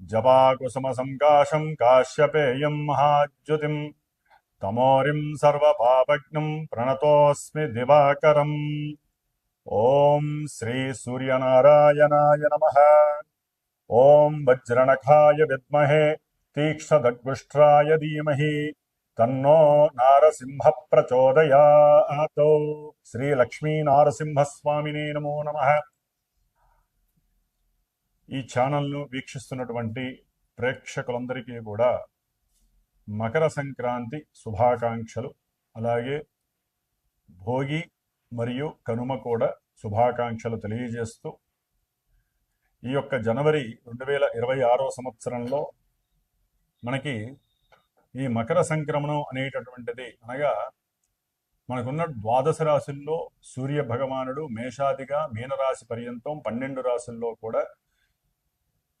జపాకుసుమసంకాశం కాశ్యపేయం మహాజ్యుతిం తమోరిం సర్వపాపజ్ఞం ప్రణతోస్మి దివాకరం ఓం శ్రీ సూర్యనారాయణాయ నమ ఓం వజ్రణఖాయ విద్మహే తీక్ష్ణదగ్గుష్ట్రాయ ధీమహి తన్నో నారసింహ ప్రచోదయాత్ శ్రీ లక్ష్మీ నారసింహస్వామినే నమో నమః ఈ ఛానల్ను వీక్షిస్తున్నటువంటి ప్రేక్షకులందరికీ కూడా మకర సంక్రాంతి శుభాకాంక్షలు. అలాగే భోగి మరియు కనుమ కూడా శుభాకాంక్షలు తెలియజేస్తూ ఈ యొక్క జనవరి రెండు వేల ఇరవై ఆరో సంవత్సరంలో మనకి ఈ మకర సంక్రమణం అనేటటువంటిది అనగా మనకున్న ద్వాదశ రాశుల్లో సూర్య భగవానుడు మేషాదిగా మీనరాశి పర్యంతం పన్నెండు రాశుల్లో కూడా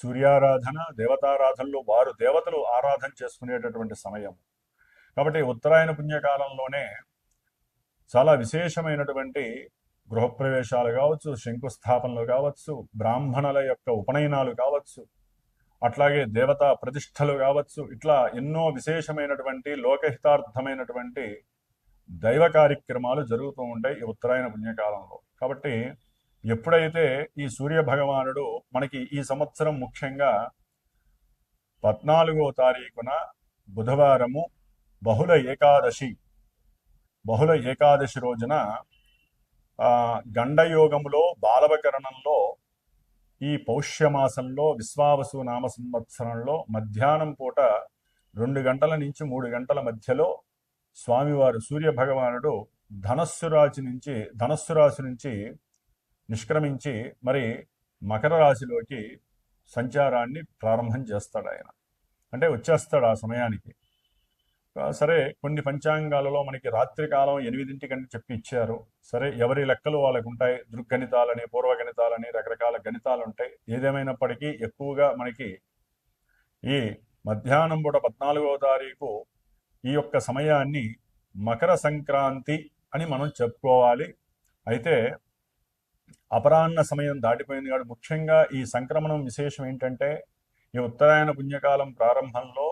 సూర్యారాధన దేవతారాధనలో వారు దేవతలు ఆరాధన చేసుకునేటటువంటి సమయం కాబట్టి ఉత్తరాయణ పుణ్యకాలంలోనే చాలా విశేషమైనటువంటి గృహప్రవేశాలు కావచ్చు శంకుస్థాపనలు కావచ్చు బ్రాహ్మణుల యొక్క ఉపనయనాలు కావచ్చు అట్లాగే దేవతా ప్రతిష్టలు కావచ్చు ఇట్లా ఎన్నో విశేషమైనటువంటి లోకహితార్థమైనటువంటి దైవ కార్యక్రమాలు జరుగుతూ ఉంటాయి ఈ ఉత్తరాయణ పుణ్యకాలంలో. కాబట్టి ఎప్పుడైతే ఈ సూర్య భగవానుడు మనకి ఈ సంవత్సరం ముఖ్యంగా పద్నాలుగో తారీఖున బుధవారము బహుళ ఏకాదశి బహుళ ఏకాదశి రోజున గండయోగములో బాలవకరణంలో ఈ పౌష్యమాసంలో విశ్వావసు నామ సంవత్సరంలో మధ్యాహ్నం పూట రెండు గంటల నుంచి మూడు గంటల మధ్యలో స్వామివారు సూర్య భగవానుడు ధనస్సు రాశి నుంచి ధనస్సు రాశి నుంచి నిష్క్రమించి మరి మకర రాశిలోకి సంచారాన్ని ప్రారంభం చేస్తాడు ఆయన. అంటే వచ్చేస్తాడు ఆ సమయానికి. సరే కొన్ని పంచాంగాలలో మనకి రాత్రికాలం ఎనిమిదింటి ఎనిమిదింటికంటే చెప్పి ఇచ్చారు. సరే ఎవరి లెక్కలు వాళ్ళకు ఉంటాయి? దృగ్గణితాలని పూర్వగణితాలని రకరకాల గణితాలు ఉంటాయి. ఏదేమైనప్పటికీ ఎక్కువగా మనకి ఈ మధ్యాహ్నం పూట పద్నాలుగవ తారీఖు ఈ యొక్క సమయాన్ని మకర సంక్రాంతి అని మనం చెప్పుకోవాలి. అయితే అపరాహ్న సమయం దాటిపోయింది కాబట్టి ముఖ్యంగా ఈ సంక్రమణం విశేషం ఏంటంటే ఈ ఉత్తరాయణ పుణ్యకాలం ప్రారంభంలో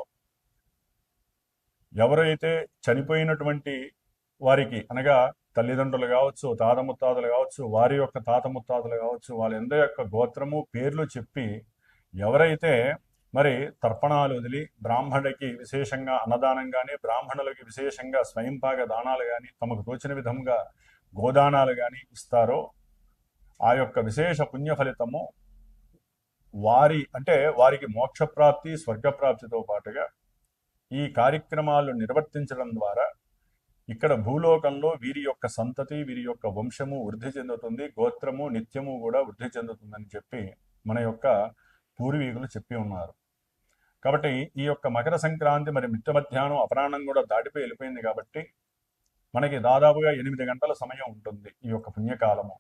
ఎవరైతే చనిపోయినటువంటి వారికి అనగా తల్లిదండ్రులు కావచ్చు తాత ముత్తాతలు కావచ్చు వారి యొక్క తాత ముత్తాతలు కావచ్చు వాళ్ళందరి యొక్క గోత్రము పేర్లు చెప్పి ఎవరైతే మరి తర్పణాలు వదిలి బ్రాహ్మణుడికి విశేషంగా అన్నదానం కానీ బ్రాహ్మణులకి విశేషంగా స్వయంపాక దానాలు కానీ తమకు తోచిన విధంగా గోదానాలు కానీ ఇస్తారో ఆ యొక్క విశేష పుణ్య ఫలితము వారి అంటే వారికి మోక్షప్రాప్తి స్వర్గప్రాప్తితో పాటుగా ఈ కార్యక్రమాలు నిర్వర్తించడం ద్వారా ఇక్కడ భూలోకంలో వీరి యొక్క సంతతి వీరి యొక్క వంశము వృద్ధి చెందుతుంది గోత్రము నిత్యము కూడా వృద్ధి చెందుతుందని చెప్పి మన యొక్క పూర్వీకులు చెప్పి ఉన్నారు. కాబట్టి ఈ యొక్క మకర సంక్రాంతి మరి మిట్ట మధ్యాహ్నం అపరాహ్నం కూడా దాటిపోయి వెళ్ళిపోయింది కాబట్టి మనకి దాదాపుగా ఎనిమిది గంటల సమయం ఉంటుంది ఈ యొక్క పుణ్యకాలము.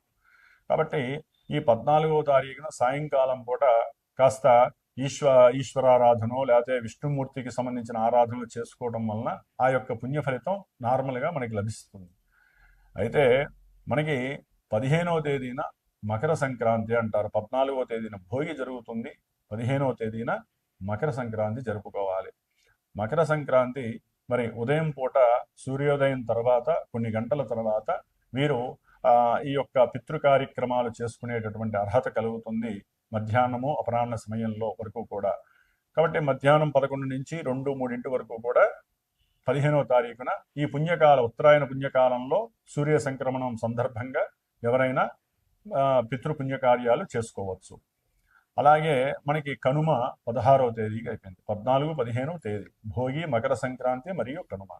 కాబట్టి ఈ పద్నాలుగవ తారీఖున సాయంకాలం పూట కాస్త ఈశ్వ ఈశ్వరారాధన లేకపోతే విష్ణుమూర్తికి సంబంధించిన ఆరాధనలు చేసుకోవడం వలన ఆ యొక్క పుణ్య ఫలితం నార్మల్గా మనకి లభిస్తుంది. అయితే మనకి పదిహేనవ తేదీన మకర సంక్రాంతి అంటారు. పద్నాలుగవ తేదీన భోగి జరుగుతుంది. పదిహేనవ తేదీన మకర సంక్రాంతి జరుపుకోవాలి. మకర సంక్రాంతి మరి ఉదయం పూట సూర్యోదయం తర్వాత కొన్ని గంటల తర్వాత వీరు ఈ యొక్క పితృ కార్యక్రమాలు చేసుకునేటటువంటి అర్హత కలుగుతుంది మధ్యాహ్నము అపరాహ్న సమయంలో వరకు కూడా. కాబట్టి మధ్యాహ్నం పదకొండు నుంచి రెండు మూడింటి వరకు కూడా పదిహేనవ తారీఖున ఈ పుణ్యకాల ఉత్తరాయణ పుణ్యకాలంలో సూర్య సంక్రమణం సందర్భంగా ఎవరైనా పితృపుణ్యకార్యాలు పితృ పుణ్యకార్యాలు చేసుకోవచ్చు. అలాగే మనకి కనుమ పదహారవ తేదీకి అయిపోయింది. పద్నాలుగు పదిహేను తేదీ. భోగి మకర సంక్రాంతి మరియు కనుమ.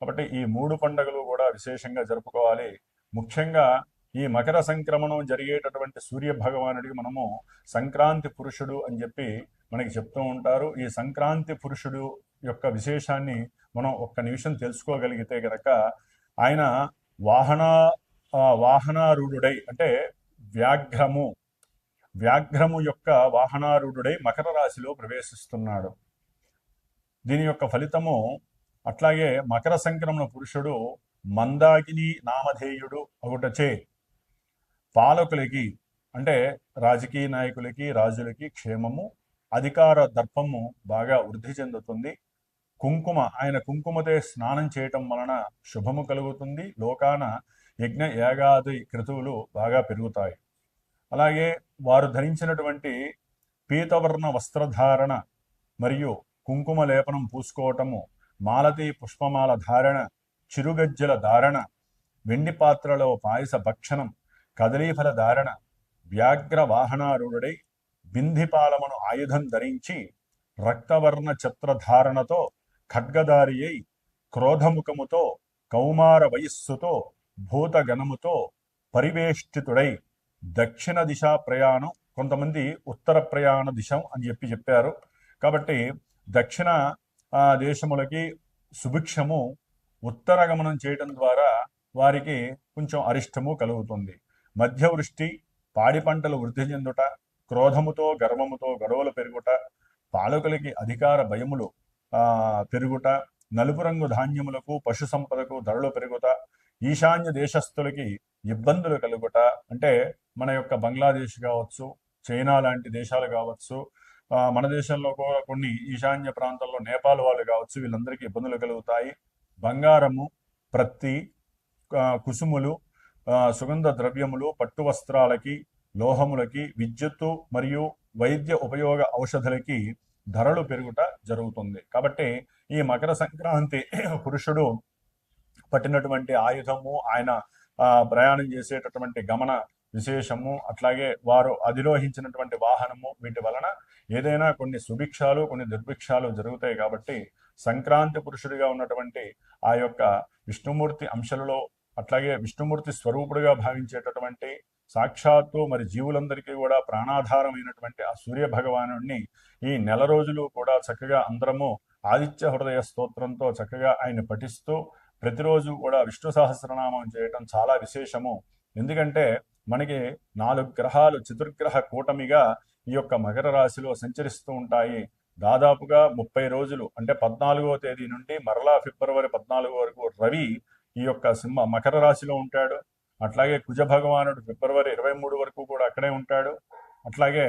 కాబట్టి ఈ మూడు పండుగలు కూడా విశేషంగా జరుపుకోవాలి. ముఖ్యంగా ఈ మకర సంక్రమణం జరిగేటటువంటి సూర్య భగవానుడికి మనము సంక్రాంతి పురుషుడు అని చెప్పి మనకి చెప్తూ ఉంటారు. ఈ సంక్రాంతి పురుషుడు యొక్క విశేషాన్ని మనం ఒక్క నిమిషం తెలుసుకోగలిగితే గనక ఆయన వాహన వాహనారూఢుడై అంటే వ్యాఘ్రము వ్యాఘ్రము యొక్క వాహనారూఢుడై మకర రాశిలో ప్రవేశిస్తున్నాడు. దీని యొక్క ఫలితము అట్లాగే మకర సంక్రమణ పురుషుడు మందాకిని నామధేయుడు ఒకటచే పాలకులకి అంటే రాజకీయ నాయకులకి రాజులకి క్షేమము అధికార దర్పము బాగా వృద్ధి చెందుతుంది. కుంకుమ ఆయన కుంకుమతే స్నానం చేయటం వలన శుభము కలుగుతుంది. లోకాన యజ్ఞ యాగాది క్రతువులు బాగా పెరుగుతాయి. అలాగే వారు ధరించినటువంటి పీతవర్ణ వస్త్రధారణ మరియు కుంకుమ లేపనం పూసుకోవటము మాలతీ పుష్పమాల ధారణ చిరుగజ్జల ధారణ వెండి పాత్రలో పాయస భక్షణం కదలీఫల ధారణ వ్యాఘ్ర వాహనారూఢుడై బింధిపాలమును ఆయుధం ధరించి రక్తవర్ణ ఛత్రధారణతో ఖడ్గదారి అయి క్రోధముఖముతో కౌమార వయస్సుతో భూతగణముతో పరివేష్టితుడై దక్షిణ దిశా ప్రయాణం కొంతమంది ఉత్తర ప్రయాణ దిశం అని చెప్పి చెప్పారు. కాబట్టి దక్షిణ దేశములకి సుభిక్షము ఉత్తర గమనం చేయటం ద్వారా వారికి కొంచెం అరిష్టము కలుగుతుంది. మధ్యవృష్టి పాడి పంటలు వృద్ధి చెందుట క్రోధముతో గర్వముతో గొడవలు పెరుగుట పాలకులకి అధికార భయములు ఆ, పెరుగుట నలుపు రంగు ధాన్యములకు పశు సంపదకు ధరలు పెరుగుట ఈశాన్య దేశస్థులకి ఇబ్బందులు కలుగుట అంటే మన యొక్క బంగ్లాదేశ్ కావచ్చు చైనా లాంటి దేశాలు కావచ్చు మన దేశంలో కూడా కొన్ని ఈశాన్య ప్రాంతాల్లో నేపాల్ వాళ్ళు కావచ్చు వీళ్ళందరికీ ఇబ్బందులు కలుగుతాయి. బంగారము ప్రత్తి కుసుములు సుగంధ ద్రవ్యములు పట్టు వస్త్రాలకి లోహములకి విద్యుత్తు మరియు వైద్య ఉపయోగ ఔషధులకి ధరలు పెరుగుట జరుగుతుంది. కాబట్టి ఈ మకర సంక్రాంతి పురుషుడు పట్టినటువంటి ఆయుధము ఆయన ఆ, ప్రయాణం చేసేటటువంటి గమన విశేషము అట్లాగే వారు అధిరోహించినటువంటి వాహనము వీటి వలన ఏదైనా కొన్ని సుభిక్షాలు కొన్ని దుర్భిక్షాలు జరుగుతాయి కాబట్టి సంక్రాంతి పురుషుడిగా ఉన్నటువంటి ఆ యొక్క విష్ణుమూర్తి అంశలలో అట్లాగే విష్ణుమూర్తి స్వరూపుడుగా భావించేటటువంటి సాక్షాత్తు మరి జీవులందరికీ కూడా ప్రాణాధారమైనటువంటి ఆ సూర్య భగవానుడిని ఈ నెల రోజులు కూడా చక్కగా అందరము ఆదిత్య హృదయ స్తోత్రంతో చక్కగా ఆయన పఠిస్తూ ప్రతిరోజు కూడా విష్ణు సహస్రనామం చేయటం చాలా విశేషము. ఎందుకంటే మనకి నాలుగు గ్రహాలు చతుర్గ్రహ కూటమిగా ఈ యొక్క మకర రాశిలో సంచరిస్తూ ఉంటాయి. దాదాపుగా ముప్పై రోజులు అంటే పద్నాలుగో తేదీ నుండి మరలా ఫిబ్రవరి పద్నాలుగు వరకు రవి ఈ యొక్క సింహ మకర రాశిలో ఉంటాడు. అట్లాగే కుజ భగవానుడు ఫిబ్రవరి ఇరవై మూడు వరకు కూడా అక్కడే ఉంటాడు. అట్లాగే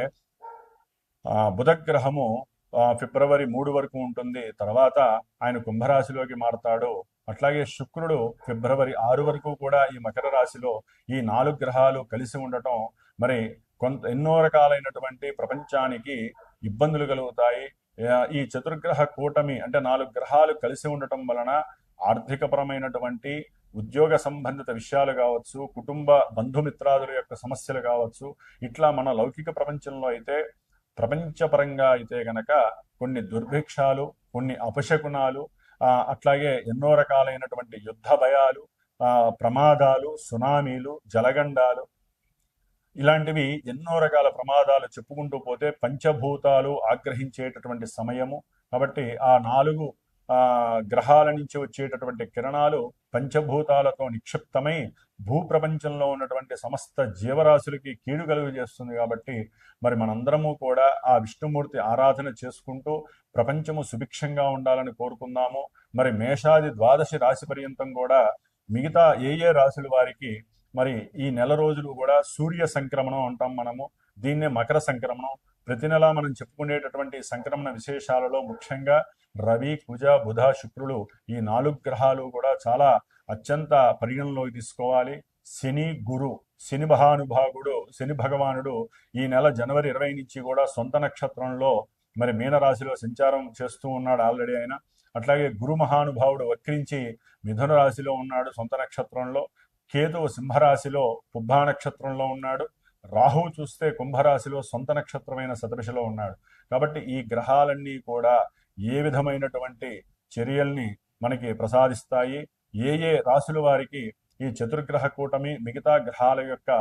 ఆ, బుధ గ్రహము ఆ, ఫిబ్రవరి మూడు వరకు ఉంటుంది. తర్వాత ఆయన కుంభరాశిలోకి మారతాడు. అట్లాగే శుక్రుడు ఫిబ్రవరి ఆరు వరకు కూడా ఈ మకర రాశిలో ఈ నాలుగు గ్రహాలు కలిసి ఉండటం మరి కొంత ఎన్నో రకాలైనటువంటి ప్రపంచానికి ఇబ్బందులు కలుగుతాయి. ఈ చతుర్గ్రహ కూటమి అంటే నాలుగు గ్రహాలు కలిసి ఉండటం వలన ఆర్థికపరమైనటువంటి ఉద్యోగ సంబంధిత విషయాలు కావచ్చు కుటుంబ బంధుమిత్రాదుల యొక్క సమస్యలు కావచ్చు ఇట్లా మన లౌకిక ప్రపంచంలో అయితే ప్రపంచపరంగా అయితే గనక కొన్ని దుర్భిక్షాలు కొన్ని అపశకునాలు ఆ, అట్లాగే ఎన్నో రకాలైనటువంటి యుద్ధ భయాలు ఆ, ప్రమాదాలు సునామీలు జలగండాలు ఇలాంటివి ఎన్నో రకాల ప్రమాదాలు చెప్పుకుంటూ పోతే పంచభూతాలు ఆగ్రహించేటటువంటి సమయము. కాబట్టి ఆ నాలుగు ఆ గ్రహాల నుంచి వచ్చేటటువంటి కిరణాలు పంచభూతాలతో నిక్షిప్తమై భూప్రపంచంలో ఉన్నటువంటి సమస్త జీవరాశులకి కీడు కలుగు చేస్తుంది కాబట్టి మరి మనందరము కూడా ఆ విష్ణుమూర్తి ఆరాధన చేసుకుంటూ ప్రపంచము సుభిక్షంగా ఉండాలని కోరుకుందాము. మరి మేషాది ద్వాదశి రాశి పర్యంతం కూడా మిగతా ఏ ఏ రాశుల వారికి మరి ఈ నెల రోజులు కూడా సూర్య సంక్రమణం అంటాం మనము. దీన్నే మకర సంక్రమణం. ప్రతి నెల మనం చెప్పుకునేటటువంటి సంక్రమణ విశేషాలలో ముఖ్యంగా రవి కుజ బుధ శుక్రులు ఈ నాలుగు గ్రహాలు కూడా చాలా అత్యంత పరిగణలోకి తీసుకోవాలి. శని గురు శని మహానుభావుడు శని భగవానుడు ఈ నెల జనవరి ఇరవై నుంచి కూడా సొంత నక్షత్రంలో మరి మీనరాశిలో సంచారం చేస్తూ ఉన్నాడు ఆల్రెడీ ఆయన. అట్లాగే గురు మహానుభావుడు వక్రించి మిథున రాశిలో ఉన్నాడు సొంత నక్షత్రంలో. కేతువు సింహరాశిలో పుబ్బా నక్షత్రంలో ఉన్నాడు. రాహువు చూస్తే కుంభరాశిలో సొంత నక్షత్రమైన సదృశిలో ఉన్నాడు. కాబట్టి ఈ గ్రహాలన్నీ కూడా ఏ విధమైనటువంటి చర్యల్ని మనకి ప్రసాదిస్తాయి? ఏ ఏ రాశుల వారికి ఈ చతుర్గ్రహ కూటమి మిగతా గ్రహాల యొక్క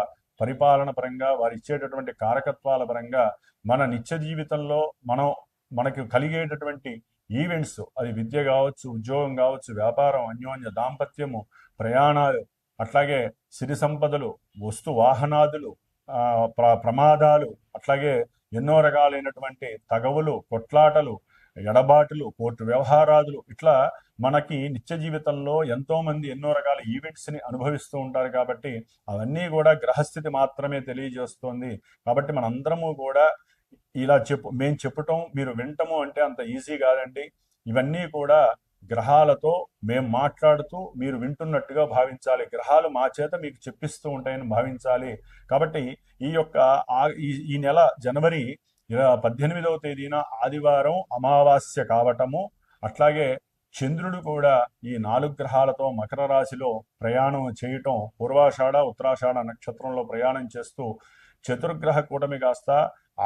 పరిపాలన పరంగా వారు ఇచ్చేటటువంటి కారకత్వాల పరంగా మన నిత్య జీవితంలో మనం మనకు కలిగేటటువంటి ఈవెంట్స్ అది విద్య కావచ్చు ఉద్యోగం కావచ్చు వ్యాపారం అన్యోన్య దాంపత్యము ప్రయాణాలు అట్లాగే సిరి సంపదలు వస్తు వాహనాదులు ఆ, ప్ర ప్రమాదాలు అట్లాగే ఎన్నో రకాలైనటువంటి తగవులు కొట్లాటలు ఎడబాటులు కోర్టు వ్యవహారాదులు ఇట్లా మనకి నిత్య జీవితంలో ఎంతో మంది ఎన్నో రకాల ఈవెంట్స్ని అనుభవిస్తూ ఉంటారు కాబట్టి అవన్నీ కూడా గ్రహస్థితి మాత్రమే తెలియజేస్తోంది. కాబట్టి మనందరము కూడా ఇలా చెప్పు మేము చెప్పటం మీరు వినటము అంటే అంత ఈజీ కాదండి. ఇవన్నీ కూడా గ్రహాలతో మేము మాట్లాడుతూ మీరు వింటున్నట్టుగా భావించాలి. గ్రహాలు మా చేత మీకు చెప్పిస్తూ ఉంటాయని భావించాలి. కాబట్టి ఈ యొక్క ఈ ఈ నెల జనవరి పద్దెనిమిదవ తేదీన ఆదివారం అమావాస్య కావటము. అట్లాగే చంద్రుడు కూడా ఈ నాలుగు గ్రహాలతో మకర రాశిలో ప్రయాణం చేయటం పూర్వాషాఢ ఉత్తరాషాఢ నక్షత్రంలో ప్రయాణం చేస్తూ చతుర్గ్రహ కూటమి కాస్త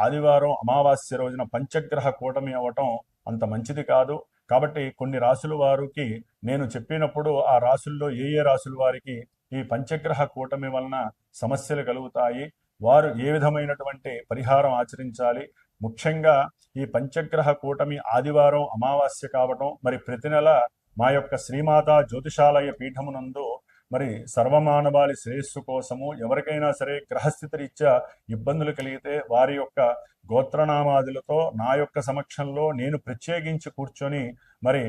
ఆదివారం అమావాస్య రోజున పంచగ్రహ కూటమి అవ్వటం అంత మంచిది కాదు. కాబట్టి కొన్ని రాసుల వారికి నేను చెప్పినప్పుడు ఆ రాసుల్లో ఏ ఏ రాసుల వారికి ఈ పంచగ్రహ కూటమి వలన సమస్యలు కలుగుతాయి వారు ఏ విధమైనటువంటి పరిహారం ఆచరించాలి ముఖ్యంగా ఈ పంచగ్రహ కూటమి ఆదివారం అమావాస్య కావటం మరి ప్రతి నెల మా యొక్క శ్రీమాత జ్యోతిషాలయ పీఠమునందు మరి సర్వమానవాళి శ్రేయస్సు కోసము ఎవరికైనా సరే గ్రహస్థితి రీత్యా ఇబ్బందులు కలిగితే వారి యొక్క గోత్రనామాదులతో నా యొక్క సమక్షంలో నేను ప్రత్యేకించి కూర్చొని మరి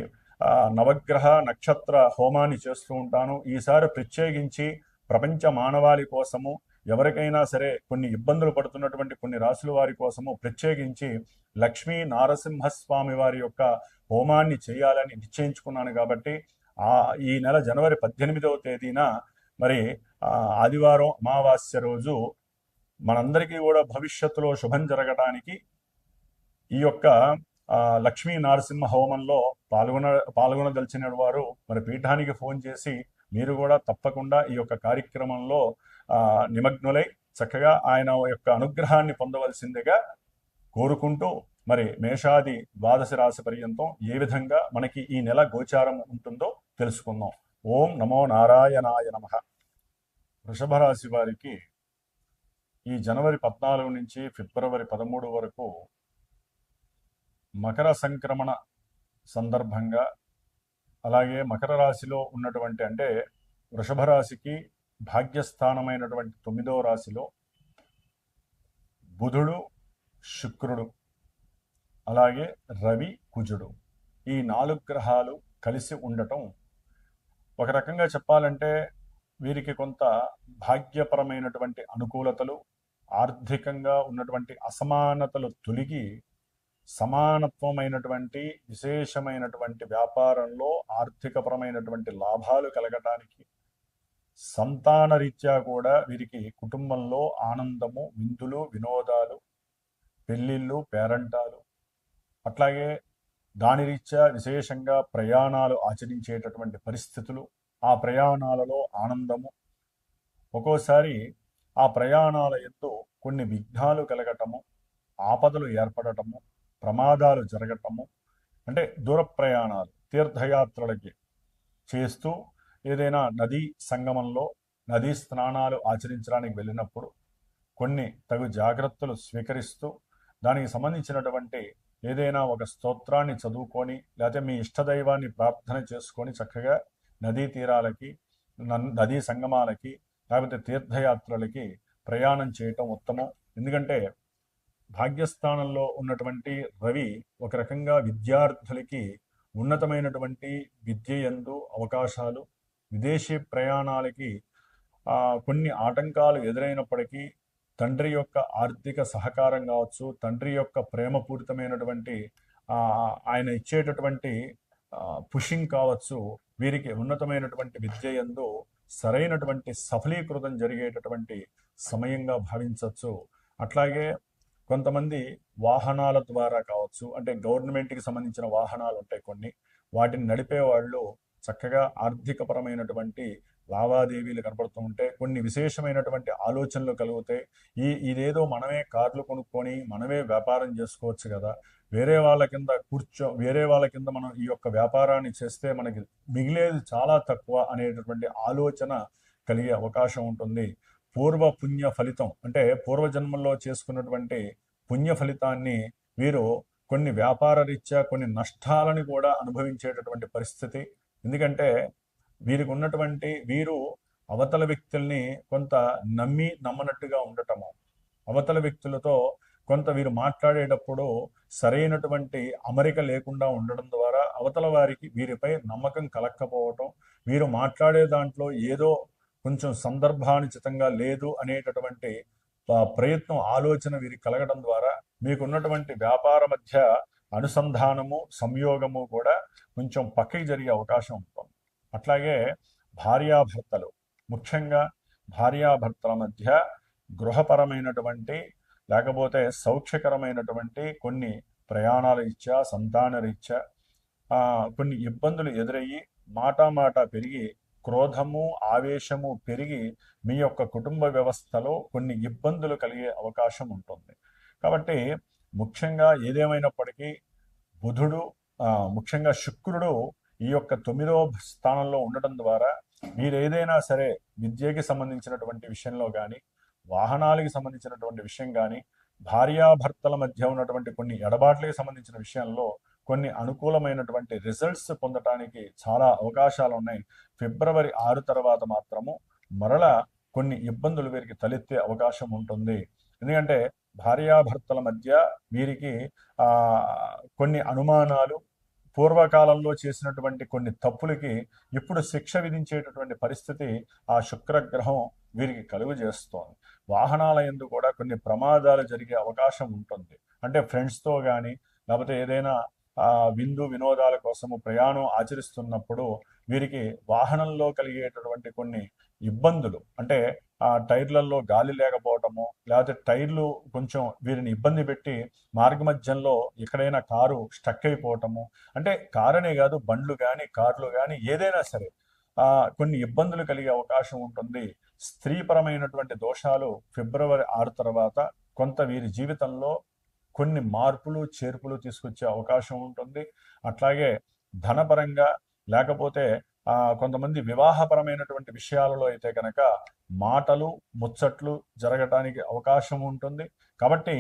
నవగ్రహ నక్షత్ర హోమాన్ని చేస్తూ ఉంటాను. ఈసారి ప్రత్యేకించి ప్రపంచ మానవాళి కోసము ఎవరికైనా సరే కొన్ని ఇబ్బందులు పడుతున్నటువంటి కొన్ని రాసుల వారి కోసము ప్రత్యేకించి లక్ష్మీ నారసింహస్వామి వారి యొక్క హోమాన్ని చేయాలని నిశ్చయించుకున్నాను కాబట్టి ఈ నెల జనవరి పద్దెనిమిదవ తేదీన మరి ఆ, ఆదివారం అమావాస్య రోజు మనందరికీ కూడా భవిష్యత్తులో శుభం జరగడానికి ఈ యొక్క లక్ష్మీ నరసింహ హోమంలో పాల్గొన పాల్గొనదలిచిన వారు మరి పీఠానికి ఫోన్ చేసి మీరు కూడా తప్పకుండా ఈ యొక్క కార్యక్రమంలో ఆ, నిమగ్నులై చక్కగా ఆయన యొక్క అనుగ్రహాన్ని పొందవలసిందిగా కోరుకుంటూ మరి మేషాది ద్వాదశ రాశి పర్యంతం ఏ విధంగా మనకి ఈ నెల గోచారం ఉంటుందో తెలుసుకుందాం. ఓం నమో నారాయణాయ నమ. వృషభరాశి వారికి ఈ జనవరి పద్నాలుగు నుంచి ఫిబ్రవరి పదమూడు వరకు మకర సంక్రమణ సందర్భంగా అలాగే మకర రాశిలో ఉన్నటువంటి అంటే వృషభ రాశికి భాగ్యస్థానమైనటువంటి తొమ్మిదవ రాశిలో బుధుడు శుక్రుడు అలాగే రవి కుజుడు ఈ నాలుగు గ్రహాలు కలిసి ఉండటం ఒక రకంగా చెప్పాలంటే వీరికి కొంత భాగ్యపరమైనటువంటి అనుకూలతలు ఆర్థికంగా ఉన్నటువంటి అసమానతలు తొలగి సమానత్వమైనటువంటి విశేషమైనటువంటి వ్యాపారంలో ఆర్థికపరమైనటువంటి లాభాలు కలగటానికి సంతాన రీత్యా కూడా వీరికి కుటుంబంలో ఆనందము విందులు వినోదాలు పెళ్ళిళ్ళు పేరంటాలు అట్లాగే దాని రీత్యా విశేషంగా ప్రయాణాలు ఆచరించేటటువంటి పరిస్థితులు ఆ ప్రయాణాలలో ఆనందము. ఒక్కోసారి ఆ ప్రయాణాల ఎందు కొన్ని విఘ్నాలు కలగటము ఆపదలు ఏర్పడటము ప్రమాదాలు జరగటము అంటే దూర ప్రయాణాలు తీర్థయాత్రలకి చేస్తూ ఏదైనా నదీ సంగమంలో నదీ స్నానాలు ఆచరించడానికి వెళ్ళినప్పుడు కొన్ని తగు జాగ్రత్తలు స్వీకరిస్తూ దానికి సంబంధించినటువంటి ఏదైనా ఒక స్తోత్రాన్ని చదువుకొని లేకపోతే మీ ఇష్టదైవాన్ని ప్రార్థన చేసుకొని చక్కగా నదీ తీరాలకి నన్- నదీ సంగమాలకి లేకపోతే తీర్థయాత్రలకి ప్రయాణం చేయటం ఉత్తమం. ఎందుకంటే భాగ్యస్థానంలో ఉన్నటువంటి రవి ఒక రకంగా విద్యార్థులకి ఉన్నతమైనటువంటి విద్య ఎందు అవకాశాలు. విదేశీ ప్రయాణాలకి కొన్ని ఆటంకాలు ఎదురైనప్పటికీ తండ్రి యొక్క ఆర్థిక సహకారం కావచ్చు తండ్రి యొక్క ప్రేమపూరితమైనటువంటి ఆయన ఇచ్చేటటువంటి పుషింగ్ కావచ్చు వీరికి ఉన్నతమైనటువంటి విద్య యందు సరైనటువంటి సఫలీకృతం జరిగేటటువంటి సమయంగా భావించవచ్చు. అట్లాగే కొంతమంది వాహనాల ద్వారా కావచ్చు అంటే గవర్నమెంట్కి సంబంధించిన వాహనాలు ఉంటాయి కొన్ని వాటిని నడిపే వాళ్ళు చక్కగా ఆర్థికపరమైనటువంటి లావాదేవీలు కనపడుతూ ఉంటే కొన్ని విశేషమైనటువంటి ఆలోచనలు కలుగుతాయి ఈ ఇదేదో మనమే కార్లు కొనుక్కొని మనమే వ్యాపారం చేసుకోవచ్చు కదా. వేరే వాళ్ళ కింద కూర్చో వేరే వాళ్ళ కింద మనం ఈ యొక్క వ్యాపారాన్ని చేస్తే మనకి మిగిలేది చాలా తక్కువ అనేటటువంటి ఆలోచన కలిగే అవకాశం ఉంటుంది. పూర్వ పుణ్య ఫలితం అంటే పూర్వజన్మల్లో చేసుకున్నటువంటి పుణ్య ఫలితాన్ని వీరు కొన్ని వ్యాపార రీత్యా కొన్ని నష్టాలని కూడా అనుభవించేటటువంటి పరిస్థితి. ఎందుకంటే వీరికి ఉన్నటువంటి వీరు అవతల వ్యక్తుల్ని కొంత నమ్మి నమ్మనట్టుగా ఉండటము. అవతల వ్యక్తులతో కొంత వీరు మాట్లాడేటప్పుడు సరైనటువంటి అమరిక లేకుండా ఉండడం ద్వారా అవతల వారికి వీరిపై నమ్మకం కలక్కపోవటం వీరు మాట్లాడే దాంట్లో ఏదో కొంచెం సందర్భానుచితంగా లేదు అనేటటువంటి ప్రయత్నం ఆలోచన వీరికి కలగడం ద్వారా మీకున్నటువంటి వ్యాపార మధ్య అనుసంధానము సంయోగము కూడా కొంచెం పక్కకి జరిగే అవకాశం ఉంటుంది. అట్లాగే భార్యాభర్తలు ముఖ్యంగా భార్యాభర్తల మధ్య గృహపరమైనటువంటి లేకపోతే సౌఖ్యకరమైనటువంటి కొన్ని ప్రయాణాల రీత్యా సంతాన రీత్యా కొన్ని ఇబ్బందులు ఎదురయ్యి మాటామాట పెరిగి క్రోధము ఆవేశము పెరిగి మీ యొక్క కుటుంబ వ్యవస్థలో కొన్ని ఇబ్బందులు కలిగే అవకాశం ఉంటుంది. కాబట్టి ముఖ్యంగా ఏదేమైనప్పటికీ బుధుడు ముఖ్యంగా శుక్రుడు ఈ యొక్క తొమ్మిదో స్థానంలో ఉండటం ద్వారా మీరు ఏదైనా సరే విద్యకి సంబంధించినటువంటి విషయంలో కానీ వాహనాలకి సంబంధించినటువంటి విషయం కానీ భార్యాభర్తల మధ్య ఉన్నటువంటి కొన్ని ఎడబాట్లకి సంబంధించిన విషయంలో కొన్ని అనుకూలమైనటువంటి రిజల్ట్స్ పొందటానికి చాలా అవకాశాలు ఉన్నాయి. ఫిబ్రవరి ఆరు తర్వాత మాత్రము మరల కొన్ని ఇబ్బందులు వీరికి తలెత్తే అవకాశం ఉంటుంది. ఎందుకంటే భార్యాభర్తల మధ్య వీరికి ఆ కొన్ని అనుమానాలు పూర్వకాలంలో చేసినటువంటి కొన్ని తప్పులకి ఇప్పుడు శిక్ష విధించేటటువంటి పరిస్థితి ఆ శుక్రగ్రహం వీరికి కలుగు చేస్తోంది. వాహనాల ఎందు కూడా కొన్ని ప్రమాదాలు జరిగే అవకాశం ఉంటుంది. అంటే ఫ్రెండ్స్తో కానీ లేకపోతే ఏదైనా ఆ, విందు వినోదాల కోసము ప్రయాణం ఆచరిస్తున్నప్పుడు వీరికి వాహనంలో కలిగేటటువంటి కొన్ని ఇబ్బందులు అంటే ఆ టైర్లలో గాలి లేకపోవటము లేకపోతే టైర్లు కొంచెం వీరిని ఇబ్బంది పెట్టి మార్గమధ్యంలో ఎక్కడైనా కారు స్టక్ అయిపోవటము. అంటే కారనే కాదు బండ్లు కానీ కార్లు కానీ ఏదైనా సరే ఆ కొన్ని ఇబ్బందులు కలిగే అవకాశం ఉంటుంది. స్త్రీపరమైనటువంటి దోషాలు ఫిబ్రవరి ఆరు తర్వాత కొంత వీరి జీవితంలో కొన్ని మార్పులు చేర్పులు తీసుకొచ్చే అవకాశం ఉంటుంది. అట్లాగే ధనపరంగా లేకపోతే కొంతమంది వివాహపరమైనటువంటి విషయాలలో అయితే కనుక మాటలు ముచ్చట్లు జరగటానికి అవకాశం ఉంటుంది. కాబట్టి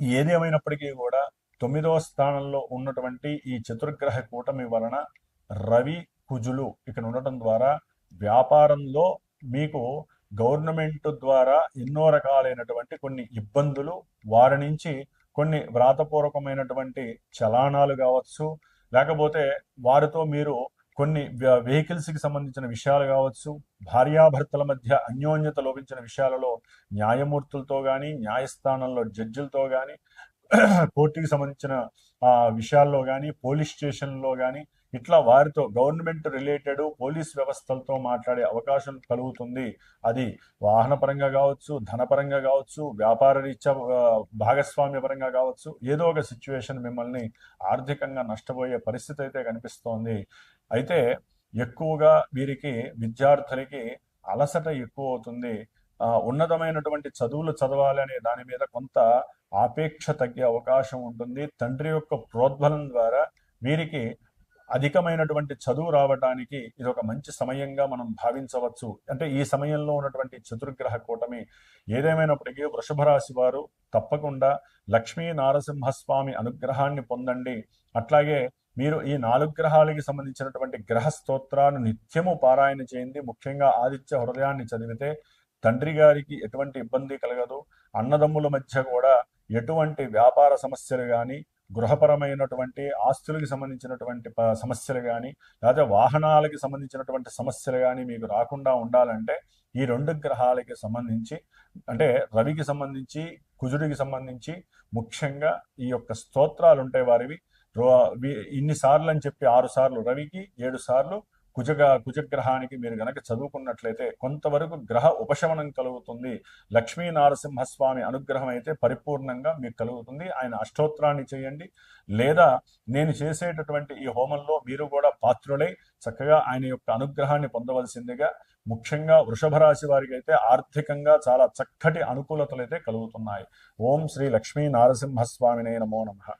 ఏదేమైనప్పటికీ కూడా తొమ్మిదవ స్థానంలో ఉన్నటువంటి ఈ చతుర్గ్రహ కూటమి వలన రవి కుజులు ఇక్కడ ఉండటం ద్వారా వ్యాపారంలో మీకు గవర్నమెంట్ ద్వారా ఎన్నో రకాలైనటువంటి కొన్ని ఇబ్బందులు వారి నుంచి కొన్ని వ్రాతపూర్వకమైనటువంటి చలానాలు కావచ్చు లేకపోతే వారితో మీరు కొన్ని వెహికల్స్కి సంబంధించిన విషయాలు కావచ్చు భార్యాభర్తల మధ్య అన్యోన్యత లోపించిన విషయాలలో న్యాయమూర్తులతో కానీ న్యాయస్థానంలో జడ్జిలతో కానీ కోర్టుకి సంబంధించిన విషయాల్లో కానీ పోలీస్ స్టేషన్లో కానీ ఇట్లా వారితో గవర్నమెంట్ రిలేటెడ్ పోలీస్ వ్యవస్థలతో మాట్లాడే అవకాశం కలుగుతుంది. అది వాహన పరంగా కావచ్చు ధనపరంగా కావచ్చు వ్యాపార రీత్యా భాగస్వామ్య పరంగా కావచ్చు ఏదో ఒక సిచ్యువేషన్ మిమ్మల్ని ఆర్థికంగా నష్టపోయే పరిస్థితి అయితే కనిపిస్తోంది. అయితే ఎక్కువగా వీరికి విద్యార్థులకి అలసట ఎక్కువ అవుతుంది ఆ, ఉన్నతమైనటువంటి చదువులు చదవాలి అనే దాని మీద కొంత ఆపేక్ష తగ్గే అవకాశం ఉంటుంది. తండ్రి యొక్క ప్రోద్బలం ద్వారా వీరికి అధికమైనటువంటి చదువు రావడానికి ఇది ఒక మంచి సమయంగా మనం భావించవచ్చు. అంటే ఈ సమయంలో ఉన్నటువంటి చతుర్గ్రహ కూటమి ఏదేమైనప్పటికీ వృషభ రాశి వారు తప్పకుండా లక్ష్మీ నారసింహస్వామి అనుగ్రహాన్ని పొందండి. అట్లాగే మీరు ఈ నాలుగు గ్రహాలకి సంబంధించినటువంటి గ్రహ స్తోత్రాన్ని నిత్యము పారాయణ చేయండి. ముఖ్యంగా ఆదిత్య హృదయాన్ని చదివితే తండ్రి గారికి ఎటువంటి ఇబ్బంది కలగదు. అన్నదమ్ముల మధ్య కూడా ఎటువంటి వ్యాపార సమస్యలు కానీ గృహపరమైనటువంటి ఆస్తులకి సంబంధించినటువంటి సమస్యలు కానీ లేదా వాహనాలకి సంబంధించినటువంటి సమస్యలు కానీ మీకు రాకుండా ఉండాలంటే ఈ రెండు గ్రహాలకి సంబంధించి అంటే రవికి సంబంధించి కుజుడికి సంబంధించి ముఖ్యంగా ఈ యొక్క స్తోత్రాలు ఉంటాయి వారివి ఇన్ని సార్లు అని చెప్పి ఆరు సార్లు రవికి ఏడు సార్లు కుజగ కుజగ్రహానికి మీరు గనక చదువుకున్నట్లయితే కొంతవరకు గ్రహ ఉపశమనం కలుగుతుంది. లక్ష్మీ నారసింహస్వామి అనుగ్రహం అయితే పరిపూర్ణంగా మీకు కలుగుతుంది. ఆయన అష్టోత్తరాన్ని చేయండి. లేదా నేను చేసేటటువంటి ఈ హోమంలో మీరు కూడా పాత్రులై చక్కగా ఆయన యొక్క అనుగ్రహాన్ని పొందవలసిందిగా ముఖ్యంగా వృషభ రాశి వారికి అయితే ఆర్థికంగా చాలా చక్కటి అనుకూలతలు అయితే కలుగుతున్నాయి. ఓం శ్రీ లక్ష్మీ నారసింహస్వామినే నమో నమః.